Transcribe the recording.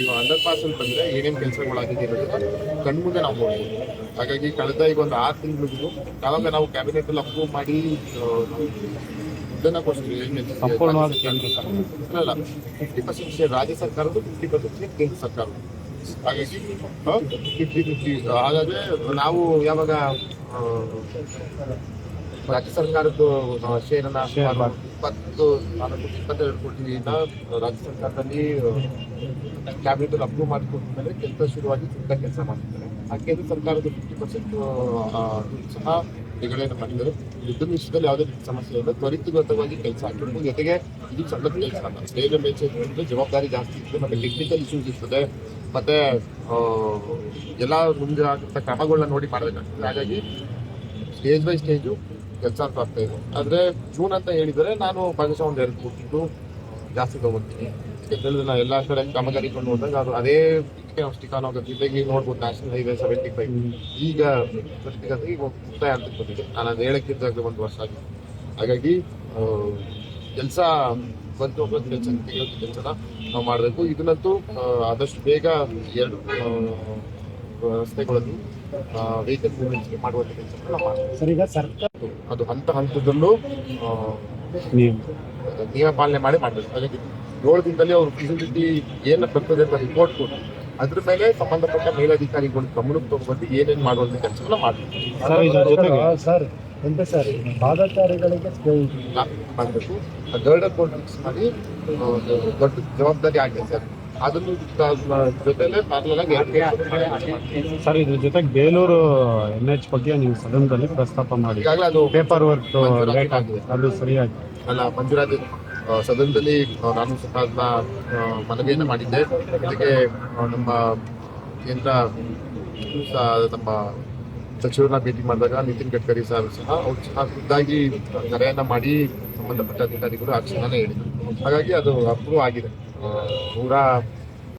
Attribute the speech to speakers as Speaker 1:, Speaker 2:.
Speaker 1: ಈಗ under percent ಬಂದ್ರೆ ಏನೇನು ಕೆಲಸಗಳಾಗಿದೆ ಅನ್ನೋದನ್ನ ಕಣ್ಮುಂದೆ ನಾವು ನೋಡ್ಬೋದು. ಹಾಗಾಗಿ ಕಳೆದ ಈಗ ಒಂದು ಆರು ತಿಂಗಳಿಗೂ ಯಾವಾಗ ನಾವು ಕ್ಯಾಬಿನೆಟ್ ಅಲ್ಲಿ ಅಪ್ರೂವ್ ಮಾಡಿ ಇದನ್ನ ಕೊಡ್ತೀವಿ.
Speaker 2: ಸಂಪೂರ್ಣವಾಗಿ ಕೇಂದ್ರ ಸರ್ಕಾರ.
Speaker 1: ಅಲ್ಲ ಫಿಫ್ಟಿ ಪರ್ಸೆಂಟ್ ಶೇರ್ ರಾಜ್ಯ ಸರ್ಕಾರದ್ದು ಫಿಫ್ಟಿ ಪರ್ಸೆಂಟ್ ಶೇರ್ ಕೇಂದ್ರ ಸರ್ಕಾರದ್ದು. ಹಾಗಾಗಿ ಫಿಫ್ಟಿ ಫಿಫ್ಟಿ ಹಾಗಾದ್ರೆ ನಾವು ಯಾವಾಗ ರಾಜ್ಯ ಸರ್ಕಾರದ್ದು ಶೇರನ್ನ ಇಪ್ಪತ್ತು ನಾಲ್ಕು ಇಪ್ಪತ್ತೆರಡು ಕೋಟಿಯಿಂದ ರಾಜ್ಯ ಸರ್ಕಾರದಲ್ಲಿ ಕ್ಯಾಬಿನೆಟ್ ಅಪ್ರೂವ್ ಮಾಡಿಕೊಟ್ಮೇಲೆ ಕೆಲಸ ಶುರುವಾಗಿ ತುಂಬ ಕೆಲಸ ಮಾಡ್ತಿದ್ದಾರೆ. ಆ ಕೇಂದ್ರ ಸರ್ಕಾರದ ಫಿಫ್ಟಿ ಪರ್ಸೆಂಟ್ ಸಹ ಬಿಡುಗಡೆಯನ್ನು ಮಾಡಿದ್ದಾರೆ. ಯುದ್ಧ ನಿಮಿಷದಲ್ಲಿ ಯಾವುದೇ ರೀತಿ ಸಮಸ್ಯೆ ಇಲ್ಲ. ತ್ವರಿತಗತವಾಗಿ ಕೆಲಸ ಆಗಿರ್ಬೋದು ಜೊತೆಗೆ ಇದು ಸಣ್ಣ ಕೆಲಸ ಅಲ್ಲ. ಬೇಗ ಮೇಲ್ಸೇರಿದ್ರೆ ಜವಾಬ್ದಾರಿ ಜಾಸ್ತಿ ಇರ್ತದೆ. ಮತ್ತೆ ಟೆಕ್ನಿಕಲ್ ಇಶ್ಯೂಸ್ ಇರ್ತದೆ. ಮತ್ತೆ ಎಲ್ಲ ಮುಂದೆ ಆಗುತ್ತ ಕ್ರಮಗಳನ್ನ ನೋಡಿ ಮಾಡಬೇಕಾಗ್ತದೆ. ಹಾಗಾಗಿ ಸ್ಟೇಜ್ ಬೈ ಸ್ಟೇಜು ಕೆಲಸ ಅಂತ ಆಗ್ತಾ ಇದೆ. ಆದ್ರೆ ಜೂನ್ ಅಂತ ಹೇಳಿದರೆ ನಾನು ಭಾಗಶಃ ಒಂದು ಎರಡು ಕೂತಿದ್ದು ಜಾಸ್ತಿ ತಗೋತೀನಿ ಯಾಕಂದ್ರೆ ನಾವು ಎಲ್ಲ ಕಡೆ ಕಾಮಗಾರಿಕೊಂಡು ಹೋದಾಗ ಅದು ಅದೇ ಸ್ಟಿಕಾನ್ ಆಗುತ್ತೆ ಈಗ ನೋಡ್ಬೋದು ನ್ಯಾಷನಲ್ ಹೈವೇ ಸೆವೆಂಟಿ ಫೈವ್ ಈಗ ಈಗ ಮುಕ್ತಾಯ ಅಂತ ಬಂದಿದೆ. ನಾನು ಅದು ಹೇಳಕ್ಕಿದ್ದಾಗ ಒಂದು ವರ್ಷ ಆಗಿದೆ. ಹಾಗಾಗಿ ಕೆಲಸ ಹೋಗೋದು ಕೆಲಸ ಕೆಲಸನ ನಾವು ಮಾಡಬೇಕು. ಇದನ್ನಂತೂ ಆದಷ್ಟು ಬೇಗ ಎರಡು ಆ, ರಸ್ತೆಗಳಲ್ಲಿ ವೆಹಿಕಲ್ ಮೂವ್ಮೆಂಟ್ಸ್ಗೆ ಮಾಡುವಂಥ ಕೆಲಸ ನಾವು
Speaker 2: ಸರ್ ಈಗ ಸರ್ಕಾರ
Speaker 1: ಅದು ಹಂತ ಹಂತದಲ್ಲೂ ನಿಯಮ. ಪಾಲನೆ ಮಾಡಿ ಮಾಡಬೇಕು. ಅದಕ್ಕೆ ಏಳು ದಿನದಲ್ಲಿ ಅವರು ಫಿಸಿಲಿಟಿ ಏನು ಬರ್ತದೆ ಅಂತ ರಿಪೋರ್ಟ್ ಕೊಟ್ಟು ಅದ್ರ ಮೇಲೆ ಸಂಬಂಧಪಟ್ಟ ಮೇಲಧಿಕಾರಿಗಳು ಗಮನಕ್ಕೆ ತಗೊಂಡ್ಬಂದು ಏನೇನು ಮಾಡುವಂಥ ಕೆಲಸಗಳನ್ನ ಮಾಡಬೇಕು.
Speaker 2: ಸರ್
Speaker 3: ಎಂತ ಸರ್ ಪಾದಚಾರಿಗಳಿಗೆ
Speaker 1: ಮಾಡಬೇಕು. ಗರ್ಡರ್ ಕೋಡ್ ಫಿಕ್ಸ್ ಮಾಡಿ ದೊಡ್ಡ ಜವಾಬ್ದಾರಿ ಆಗಿದೆ ಸರ್.
Speaker 2: ಸರ್ ಇದ್ರ ಜೊತೆಗೆ ಬೇಲೂರು ಎನ್ ಎಚ್ ಬಗ್ಗೆ ನೀವು ಸದನದಲ್ಲಿ ಪ್ರಸ್ತಾಪ ಮಾಡಿ.
Speaker 1: ಈಗಾಗಲೇ ಅದು
Speaker 2: ಪೇಪರ್ ವರ್ಕ್ ಲೇಟ್ ಆಗಿದೆ. ಅದು ಸರಿಯಾಗಿ
Speaker 1: ಅಲ್ಲ ಮಂಜೂರಾತಿ ಸದನದಲ್ಲಿ ನಾನು ಸಹ ಅದನ್ನ ಮನವಿಯನ್ನು ಮಾಡಿದ್ದೆ. ಅದಕ್ಕೆ ನಮ್ಮ ಕೇಂದ್ರ ನಮ್ಮ ಸಚಿವರನ್ನ ಭೇಟಿ ಮಾಡಿದಾಗ ನಿತಿನ್ ಗಡ್ಕರಿ ಸರ್ ಸಹ ಅವ್ರು ಸಹ ಖುದ್ದಾಗಿ ಕರೆಯನ್ನ ಮಾಡಿ ಸಂಬಂಧಪಟ್ಟ ಅಧಿಕಾರಿಗಳು ಆ ಕ್ಷಣನೇ ಹೇಳಿದರು. ಹಾಗಾಗಿ ಅದು ಅಪ್ರೂವ್ ಆಗಿದೆ. ಆ, ನೂರ